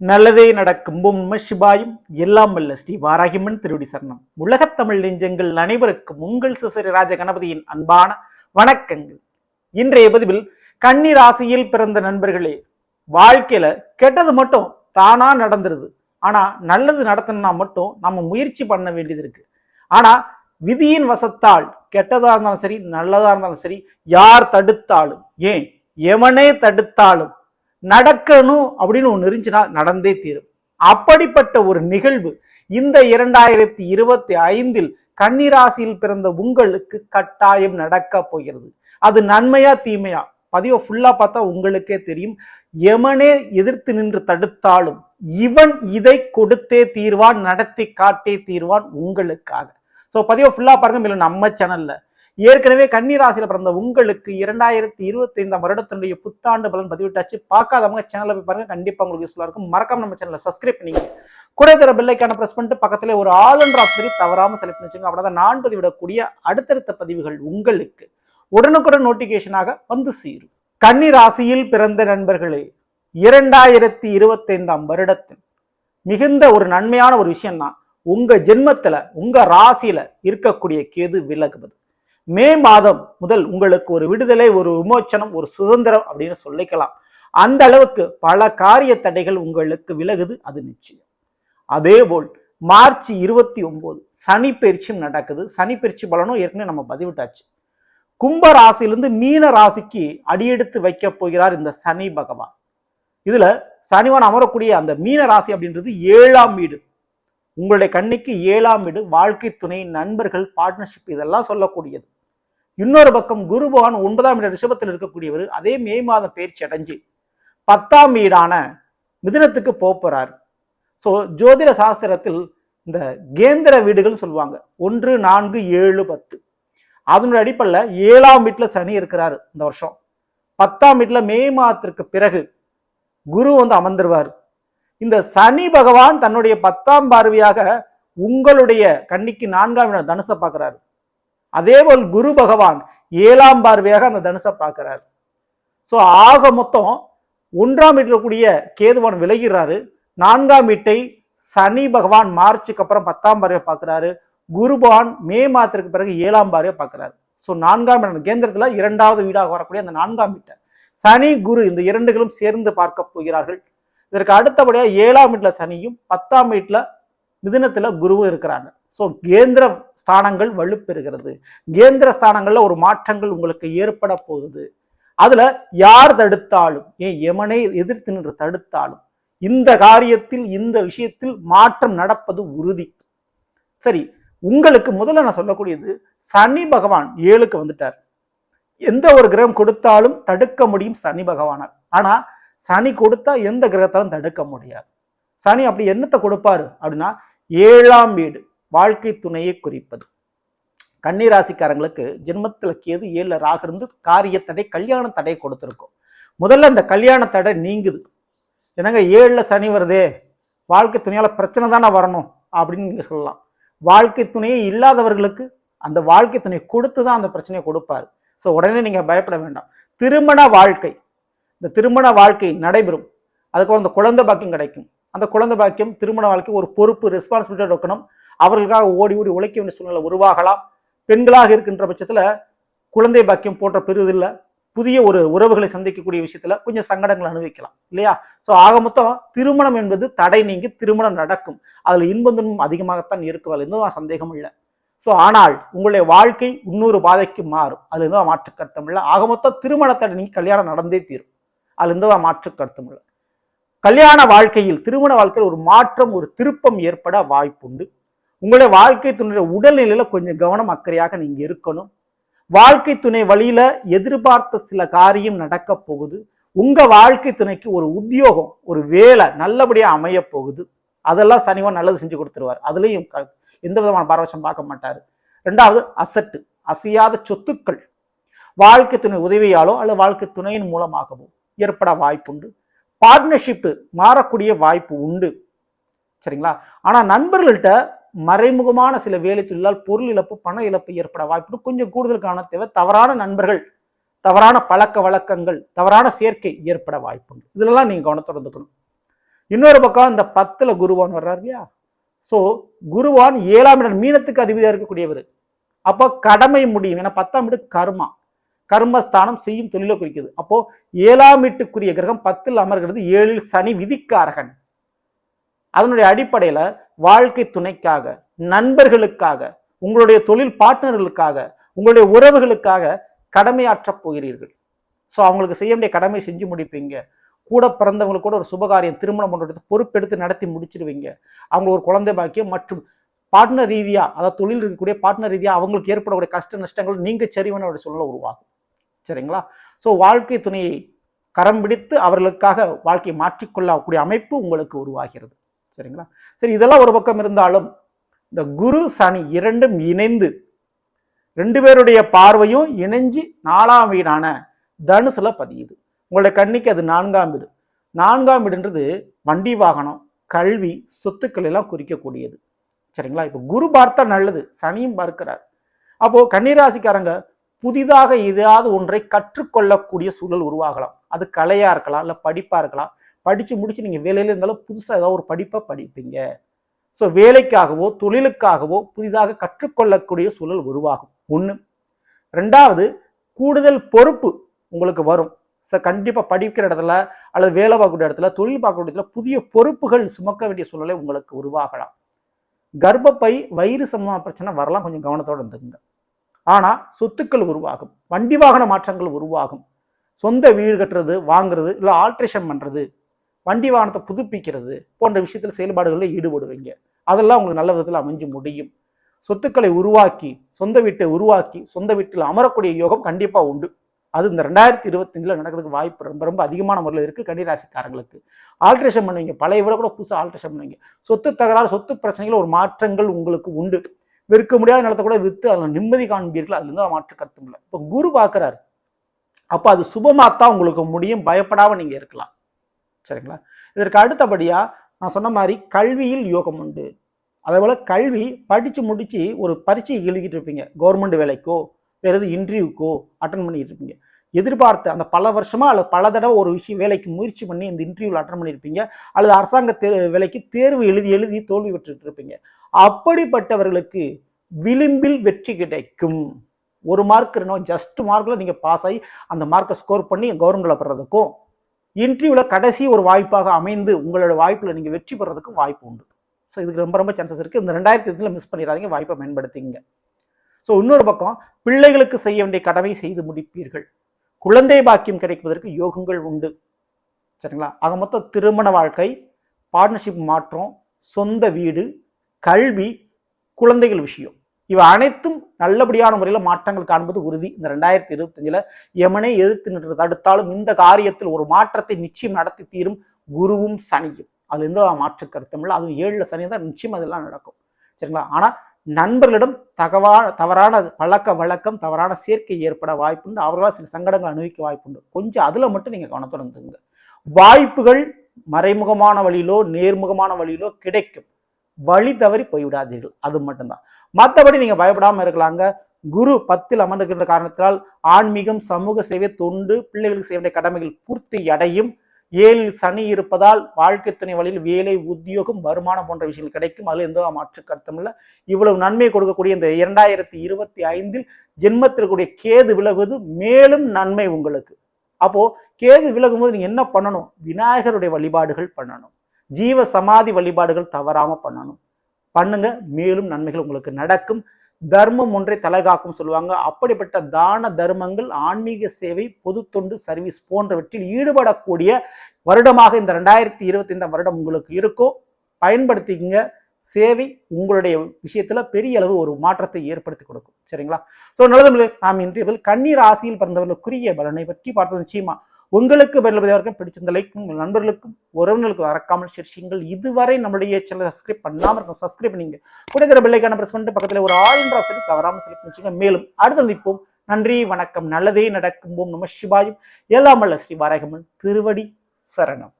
நல்லதே நடக்கும் உண்மை சிபாயும் எல்லாம் வல்ல ஸ்ரீ வாராகிமன் திருடி சரணம். உலகத்தமிழ் நெஞ்சங்கள் அனைவருக்கும் உங்கள் சுசரி ராஜ கணபதியின் அன்பான வணக்கங்கள். இன்றைய பதிவில் கன்னி ராசியில் பிறந்த நண்பர்களே வாழ்க்கையில கெட்டது மட்டும் தானா நடந்துருது. ஆனா நல்லது நடத்தணும்னா மட்டும் நம்ம முயற்சி பண்ண வேண்டியது இருக்கு. ஆனா விதியின் வசத்தால் கெட்டதா இருந்தாலும் சரி நல்லதா இருந்தாலும் சரி யார் தடுத்தாலும் ஏன் எவனே தடுத்தாலும் நடக்கணும் அப்படின்னு ஒன்று இருந்துச்சுன்னா நடந்தே தீரும். அப்படிப்பட்ட ஒரு நிகழ்வு இந்த இரண்டாயிரத்தி இருபத்தி ஐந்தில் கன்னிராசியில் பிறந்த உங்களுக்கு கட்டாயம் நடக்க போகிறது. அது நன்மையா தீமையா? பதிவை ஃபுல்லா பார்த்தா உங்களுக்கே தெரியும். எமனே எதிர்த்து நின்று தடுத்தாலும் இவன் இதை கொடுத்தே தீர்வான் நடத்தி காட்டே தீர்வான் உங்களுக்காக. ஸோ பதிவை ஃபுல்லா பாருங்க மேலும் நம்ம சேனல்ல ஏற்கனவே கன்னிராசியில பிறந்த உங்களுக்கு இரண்டாயிரத்தி இருபத்தி ஐந்தாம் வருடத்தினுடைய புத்தாண்டு பலன் பதிவிட்டாச்சு. பார்க்காதவங்க சேனலில் போய் பாருங்க. கண்டிப்பா உங்களுக்கு யூஸ்ஃபுல்லா இருக்கும். மறக்காம நம்ம சேனலை சப்ஸ்கிரைப் பண்ணிங்க கூட தர பெல்லைக்கான பிரஸ் பண்ணிட்டு பக்கத்துல ஒரு ஆல் அண்ட் ஆப்ஷன் தவறாம செலக்ட் பண்ணிச்சுங்க அப்படின்னா நான் பதிவிடக்கூடிய அடுத்தடுத்த பதிவுகள் உங்களுக்கு உடனுக்குடன் நோட்டிபிகேஷனாக வந்து சேரும். கன்னி ராசியில் பிறந்த நண்பர்களே இரண்டாயிரத்தி இருபத்தைந்தாம் வருடத்தின் மிகுந்த ஒரு நன்மையான ஒரு விஷயம்னா உங்க ஜென்மத்துல உங்க ராசியில இருக்கக்கூடிய கேது விலகுவது. மே மாதம் முதல் உங்களுக்கு ஒரு விடுதலை ஒரு விமோச்சனம் ஒரு சுதந்திரம் அப்படின்னு சொல்லிக்கலாம். அந்த அளவுக்கு பல காரிய தடைகள் உங்களுக்கு விலகுது அது நிச்சயம். அதேபோல் மார்ச் இருபத்தி ஒன்பது சனி பயிற்சியும் நடக்குது. சனி பயிற்சி பலனும் ஏற்கனவே நம்ம பதிவிட்டாச்சு. கும்ப ராசியிலிருந்து மீன ராசிக்கு அடியெடுத்து வைக்க போகிறார் இந்த சனி பகவான். இதுல சனிவான் அமரக்கூடிய அந்த மீன ராசி அப்படின்றது ஏழாம் வீடு. உங்களுடைய கண்ணிக்கு ஏழாம் வீடு. வாழ்க்கை துணை நண்பர்கள் பார்ட்னர்ஷிப் இதெல்லாம் சொல்லக்கூடியது. இன்னொரு பக்கம் குருபகவான் ஒன்பதாம் இட ரிஷபத்தில் இருக்கக்கூடியவர் அதே மே மாதம் பயிற்சி அடைஞ்சு பத்தாம் வீடான மிதுனத்துக்கு போகிறார் ஸோ ஜோதிட சாஸ்திரத்தில் இந்த கேந்திர வீடுகள் சொல்லுவாங்க. ஒன்று நான்கு ஏழு பத்து. அதனுடைய அடிப்படையில் ஏழாம் வீட்டில் சனி இருக்கிறார் இந்த வருஷம். பத்தாம் வீட்டில் மே மாதத்திற்கு பிறகு குரு வந்து அமர்ந்துருவார். இந்த சனி பகவான் தன்னுடைய பத்தாம் பார்வையாக உங்களுடைய கன்னிக்கு நான்காம் இடம் தனுசை பார்க்குறாரு. அதேபோல் குரு பகவான் ஏழாம் பார்வையாக அந்த தனுசை பார்க்கிறார். ஸோ ஆக மொத்தம் ஒன்றாம் வீட்டில் கூடிய கேதுவான் விலகிறாரு. நான்காம் வீட்டை சனி பகவான் மார்ச்சுக்கு அப்புறம் பத்தாம் பார்வையை பார்க்குறாரு. குரு பகவான் மே மாதத்திற்கு பிறகு ஏழாம் பார்வையை பார்க்குறாரு. ஸோ நான்காம் இடம் கேந்திரத்தில் இரண்டாவது வீடாக வரக்கூடிய அந்த நான்காம் வீட்டை. சனி குரு இந்த இரண்டுகளும் சேர்ந்து பார்க்க போகிறார்கள். இதற்கு அடுத்தபடியாக ஏழாம் வீட்டில் சனியும் பத்தாம் வீட்டில் மிதினத்தில் குருவும் இருக்கிறாங்க. ஸோ கேந்திர ஸ்தானங்கள் வலுப்பெறுகிறது. கேந்திர ஸ்தானங்களில் ஒரு மாற்றங்கள் உங்களுக்கு ஏற்பட போகுது. அதில் யார் தடுத்தாலும் ஏன் எமனை எதிர்த்து நின்று தடுத்தாலும் இந்த காரியத்தில் இந்த விஷயத்தில் மாற்றம் நடப்பது உறுதி. சரி உங்களுக்கு முதல்ல நான் சொல்லக்கூடியது சனி பகவான் ஏழுக்கு வந்துட்டார். எந்த ஒரு கிரகம் கொடுத்தாலும் தடுக்க முடியும் சனி பகவானால். ஆனால் சனி கொடுத்தா எந்த கிரகத்தாலும் தடுக்க முடியாது. சனி அப்படி என்னத்தை கொடுப்பாரு அப்படின்னா ஏழாம் வீடு. வாழ்க்கை துணையை குறிப்பது. கன்னிராசிக்காரங்களுக்கு ஜென்மத்தில் கேது ஏழில் ராக இருந்து காரிய தடை கல்யாண தடை கொடுத்துருக்கோம். முதல்ல இந்த கல்யாண தடை நீங்குது. என்னங்க ஏழில் சனி வருதே வாழ்க்கை துணையால் பிரச்சனை தானே வரணும் அப்படின்னு நீங்கள் சொல்லலாம். வாழ்க்கை துணையே இல்லாதவர்களுக்கு அந்த வாழ்க்கை துணை கொடுத்து தான் அந்த பிரச்சனையை கொடுப்பாரு. ஸோ உடனே நீங்கள் பயப்பட வேண்டாம். திருமண வாழ்க்கை. இந்த திருமண வாழ்க்கை நடைபெறும். அதுக்கப்புறம் அந்த குழந்தை பாக்கியம் கிடைக்கும். அந்த குழந்தை பாக்கியம் திருமண வாழ்க்கை ஒரு பொறுப்பு ரெஸ்பான்சிபிலிட்டி இருக்கணும். அவர்களுக்காக ஓடி ஓடி உழைக்க வேண்டிய சூழ்நிலை உருவாகலாம். பெண்களாக இருக்கின்ற பட்சத்தில் குழந்தை பாக்கியம் போன்ற பெறுவதில்லை புதிய ஒரு உறவுகளை சந்திக்கக்கூடிய விஷயத்துல கொஞ்சம் சங்கடங்களை அனுபவிக்கலாம் இல்லையா? ஸோ ஆக மொத்தம் திருமணம் என்பது தடை நீங்கி திருமணம் நடக்கும். அதில் இன்பம் அதிகமாகத்தான் இருக்கும் அதில் சந்தேகம் இல்லை. ஸோ ஆனால் உங்களுடைய வாழ்க்கை இன்னொரு பாதைக்கு மாறும். அதில் எந்த மாற்று கருத்தம் இல்லை. ஆக மொத்தம் திருமண தடை நீங்கி கல்யாணம் நடந்தே தீரும். அதில் எந்த மாற்று கருத்தம் இல்லை. கல்யாண வாழ்க்கையில் திருமண வாழ்க்கையில் ஒரு மாற்றம் ஒரு திருப்பம் ஏற்பட வாய்ப்புண்டு. உங்களுடைய வாழ்க்கை துணையுடைய உடல்நிலையில கொஞ்சம் கவனம் அக்கறையாக நீங்க இருக்கணும். வாழ்க்கை துணை வழியில எதிர்பார்த்த சில காரியம் நடக்க போகுது. உங்க வாழ்க்கை துணைக்கு ஒரு உத்தியோகம் ஒரு வேலை நல்லபடியா அமைய போகுது. அதெல்லாம் சனிவன் நல்லது செஞ்சு கொடுத்துருவார். அதுலயும் க- எந்த விதமான பாரபட்சம் பார்க்க மாட்டாரு. ரெண்டாவது அசட்டு அசையாத சொத்துக்கள். வாழ்க்கை துணை உதவியாலோ அல்லது வாழ்க்கை துணையின் மூலமாகவோ ஏற்பட வாய்ப்புண்டு. பார்ட்னர்ஷிப்பு மாறக்கூடிய வாய்ப்பு உண்டு. சரிங்களா? ஆனால் நண்பர்கள்ட்ட மறைமுகமான சில வேலை தொழிலால் பொருள் இழப்பு பண இழப்பு ஏற்பட வாய்ப்பு கொஞ்சம் கூடுதல் காண தேவை தவறான நண்பர்கள் தவறான பழக்க வழக்கங்கள் தவறான சேர்க்கை ஏற்பட வாய்ப்புண்டு. இதெல்லாம் நீங்கள் கவனத்தோட இருந்துக்கணும். இன்னொரு பக்கம் இந்த பத்தில் குருவான் வர்றார் இல்லையா? ஸோ குருவான் ஏழாம் இடம் மீனத்துக்கு அதிபதியாக இருக்கக்கூடியவர். அப்போ கடமை முடியும். ஏன்னா பத்தாம் வீடு கர்மா. கர்மஸ்தானம் செய்யும் தொழிலை குறிக்கிறது அப்போ ஏழாம் வீட்டுக்குரிய கிரகம் பத்தில் அமர்கிறது. ஏழில் சனி விதிக்காரகன். அதனுடைய அடிப்படையில் வாழ்க்கை துணைக்காக நண்பர்களுக்காக உங்களுடைய தொழில் பார்ட்னர்களுக்காக உங்களுடைய உறவுகளுக்காக கடமையாற்றப் போகிறீர்கள். ஸோ அவங்களுக்கு செய்ய வேண்டிய கடமை செஞ்சு முடிப்பீங்க. கூட பிறந்தவங்களுக்கு கூட ஒரு சுபகாரியம் திருமணம் பண்ணுறது பொறுப்பெடுத்து நடத்தி முடிச்சிடுவீங்க அவங்க ஒரு குழந்தை பாக்கியம் மற்றும் பார்ட்னர் ரீதியாக அதாவது தொழில் இருக்கக்கூடிய பார்ட்னர் ரீதியாக அவங்களுக்கு ஏற்படக்கூடிய கஷ்ட நஷ்டங்கள் நீங்கள் சரிவன ஒரு சூழலை உருவாகும் சரிங்களா? ஸோ வாழ்க்கை துணையை கரம் பிடித்து அவர்களுக்காக வாழ்க்கையை மாற்றிக்கொள்ளக்கூடிய அமைப்பு உங்களுக்கு உருவாகிறது. சரிங்களா? சரி இதெல்லாம் ஒரு பக்கம் இருந்தாலும் இந்த குரு சனி இரண்டும் இணைந்து ரெண்டு பேருடைய பார்வையும் இணைஞ்சு நாலாம் வீடான தனுசில் பதியுது. உங்களுடைய கண்ணிக்கு அது நான்காம் வீடு. நான்காம் வீடுன்றது வண்டி வாகனம் கல்வி சொத்துக்கள் எல்லாம் குறிக்கக்கூடியது. சரிங்களா? இப்போ குரு பார்த்தா நல்லது சனியும் பார்க்கிறார். அப்போ கன்னிராசிக்காரங்க புதிதாக ஏதாவது ஒன்றை கற்றுக்கொள்ளக்கூடிய சூழல் உருவாகலாம். அது கலையாக இருக்கலாம் இல்லை படிப்பாக இருக்கலாம். படித்து முடிச்சு நீங்கள் வேலையில் இருந்தாலும் புதுசாக ஏதாவது ஒரு படிப்பை படிப்பீங்க. ஸோ வேலைக்காகவோ தொழிலுக்காகவோ புதிதாக கற்றுக்கொள்ளக்கூடிய சூழல் உருவாகும். ஒன்று ரெண்டாவது கூடுதல் பொறுப்பு உங்களுக்கு வரும். ஸோ கண்டிப்பாக படிக்கிற இடத்துல அல்லது வேலை பார்க்கக்கூடிய இடத்துல தொழில் பார்க்கக்கூடிய இடத்துல புதிய பொறுப்புகள் சுமக்க வேண்டிய சூழலை உங்களுக்கு உருவாகலாம். கர்ப்பப்பை வயிறு சம்பந்தமான பிரச்சனை வரலாம். கொஞ்சம் கவனத்தோடு இருந்துக்குங்க. ஆனால் சொத்துக்கள் உருவாகும். வண்டி வாகன மாற்றங்கள் உருவாகும். சொந்த வீடு கட்டுறது வாங்குறது இல்லை ஆல்ட்ரேஷன் பண்ணுறது வண்டி வாகனத்தை புதுப்பிக்கிறது போன்ற விஷயத்தில் செயல்பாடுகளில் ஈடுபடுவீங்க. அதெல்லாம் உங்களுக்கு நல்ல விதத்தில் அமைஞ்சு முடியும். சொத்துக்களை உருவாக்கி சொந்த வீட்டை உருவாக்கி சொந்த வீட்டில் அமரக்கூடிய யோகம் கண்டிப்பாக உண்டு. அது இந்த ரெண்டாயிரத்தி இருபத்தஞ்சில் நடக்கிறதுக்கு வாய்ப்பு ரொம்ப ரொம்ப அதிகமான முறையில் இருக்குது கன்னிராசிக்காரங்களுக்கு. ஆல்ட்ரேஷன் பண்ணுவீங்க. பழைய விட கூட புதுசாக ஆல்ட்ரேஷன் பண்ணுவீங்க. சொத்து தகராறு சொத்து பிரச்சனைகள் ஒரு மாற்றங்கள் உங்களுக்கு உண்டு. விற்க முடியாத நிலத்தை கூட விற்று அதில் நிம்மதி காண்பீர்கள். அதுலேருந்து மாற்று கருத்து இல்லை இப்போ குரு பார்க்குறாரு. அப்போ அது சுபமாத்தான் உங்களுக்கு முடியும். பயப்படாமல் நீங்கள் இருக்கலாம். சரிங்களா? இதற்கு அடுத்தபடியாக நான் சொன்ன மாதிரி கல்வியில் யோகம் உண்டு. அதே போல் கல்வி படித்து முடித்து ஒரு பரீட்சை எழுதிட்டு இருப்பீங்க. கவர்மெண்ட் வேலைக்கோ வேறு எது இன்டர்வியூக்கோ அட்டன் பண்ணிட்டு இருப்பீங்க. எதிர்பார்த்து அந்த பல வருஷமாக அல்லது பல தடவை ஒரு விஷயம் வேலைக்கு முயற்சி பண்ணி இந்த இன்டர்வியூவில் அட்டன் பண்ணியிருப்பீங்க அல்லது அரசாங்க தே வேலைக்கு தேர்வு எழுதி எழுதி தோல்வி பெற்றுட்டு இருப்பீங்க. அப்படிப்பட்டவர்களுக்கு விளிம்பில் வெற்றி கிடைக்கும். ஒரு மார்க் இருந்தோம் ஜஸ்ட் மார்க்கில் நீங்கள் பாஸ் ஆகி அந்த மார்க்கை ஸ்கோர் பண்ணி கவர்மெண்ட்டில் பெறதுக்கும் இன்டர்வியூவில் கடைசி ஒரு வாய்ப்பாக அமைந்து உங்களோட வாய்ப்பில் நீங்கள் வெற்றி பெறதுக்கும் வாய்ப்பு உண்டு. ஸோ இதுக்கு ரொம்ப ரொம்ப சான்சஸ் இருக்குது இந்த ரெண்டாயிரத்தி இதில் மிஸ் பண்ணிடாதீங்க. வாய்ப்பை பயன்படுத்திங்க ஸோ இன்னொரு பக்கம் பிள்ளைகளுக்கு செய்ய வேண்டிய கடமை செய்து முடிப்பீர்கள். குழந்தை பாக்கியம் கிடைப்பதற்கு யோகங்கள் உண்டு. சரிங்களா? ஆக மொத்தம் திருமண வாழ்க்கை பார்ட்னர்ஷிப் மாற்றம் சொந்த வீடு கல்வி குழந்தைகள் விஷயம். இவை அனைத்தும் நல்லபடியான முறையில் மாற்றங்கள் காண்பது உறுதி. இந்த ரெண்டாயிரத்தி இருபத்தஞ்சில் எமனை எதிர்த்து நின்று தடுத்தாலும் இந்த காரியத்தில் ஒரு மாற்றத்தை நிச்சயம் நடத்தி தீரும் குருவும் சனியும். அதில் எந்த மாற்று கருத்தும் இல்லை அதுவும் ஏழில் சனி தான் நிச்சயம் அதெல்லாம் நடக்கும். சரிங்களா? ஆனால் நண்பர்களிடம் தகவா தவறான பழக்க வழக்கம் தவறான சேர்க்கை ஏற்பட வாய்ப்புண்டு. அவர்களால் சில சங்கடங்கள் அனுபவிக்க வாய்ப்புண்டு. கொஞ்சம் அதில் மட்டும் நீங்கள் கவனத்தோடு வாய்ப்புகள் மறைமுகமான வழியிலோ நேர்முகமான வழியிலோ கிடைக்கும். வழி தவறி போய்விடாதீர்கள். அது மட்டும்தான். மற்றபடி நீங்கள் பயப்படாமல் இருக்கலாங்க. குரு பத்தில் அமர்ந்திருக்கின்ற காரணத்தினால் ஆன்மீகம் சமூக சேவை தொண்டு பிள்ளைகளுக்கு செய்ய வேண்டிய கடமைகள் பூர்த்தி அடையும். ஏழில் சனி இருப்பதால் வாழ்க்கை துணை வழியில் வேலை உத்தியோகம் வருமானம் போன்ற விஷயங்கள் கிடைக்கும். அதில் எந்த மாற்று கருத்தும் இல்லை. இவ்வளவு நன்மை கொடுக்கக்கூடிய இந்த இரண்டாயிரத்தி இருபத்தி ஐந்தில் ஜென்மத்திற்குடைய கேது விலகுவது மேலும் நன்மை உங்களுக்கு. அப்போ கேது விலகும்போது நீங்கள் நீங்க என்ன பண்ணணும்? விநாயகருடைய வழிபாடுகள் பண்ணணும். ஜீவ சமாதி வழிபாடுகள் தவறாம பண்ணணும். பண்ணுங்க. மேலும் நன்மைகள் உங்களுக்கு நடக்கும். தர்மம் ஒன்றை தலைகாக்கும் சொல்லுவாங்க. அப்படிப்பட்ட தான தர்மங்கள் ஆன்மீக சேவை பொது தொண்டு சர்வீஸ் போன்றவற்றில் ஈடுபடக்கூடிய வருடமாக இந்த ரெண்டாயிரத்தி இருபத்தி ஐந்தாம் வருடம் உங்களுக்கு இருக்கும் பயன்படுத்திக்கங்க. சேவை உங்களுடைய விஷயத்துல பெரிய அளவு ஒரு மாற்றத்தை ஏற்படுத்தி கொடுக்கும். சரிங்களா? ஸோ நல்லது நாம் இன்றைய கண்ணீர் ஆசியில் பிறந்தவர்களுக்குரிய பலனை பற்றி பார்த்தது நிச்சயமா. உங்களுக்கு பெருவதற்கும் பிடிச்சிருந்த லைக்கும் உங்கள் நண்பர்களுக்கும் உறவினர்களுக்கும் மறக்காமல் ஷேர் இதுவரை நம்முடைய சேனல் சப்ஸ்கிரைப் பண்ணாமல் இருக்கும் சப்ஸ்கிரைப் பண்ணிங்க. கொடுக்கிற பிள்ளைக்கான பிரஸ் பண்ணிட்டு பக்கத்தில் ஒரு ஆல் என்ற ஆப்ஷன் தவறாமல் செலக்ட் பண்ணிச்சுங்க மேலும் அடுத்து நிற்போம் நன்றி வணக்கம் நல்லதே நடக்கும் ஓம் நம சிவாயும் எல்லாம் அல்ல ஸ்ரீ வாரகமன் திருவடி சரணம்.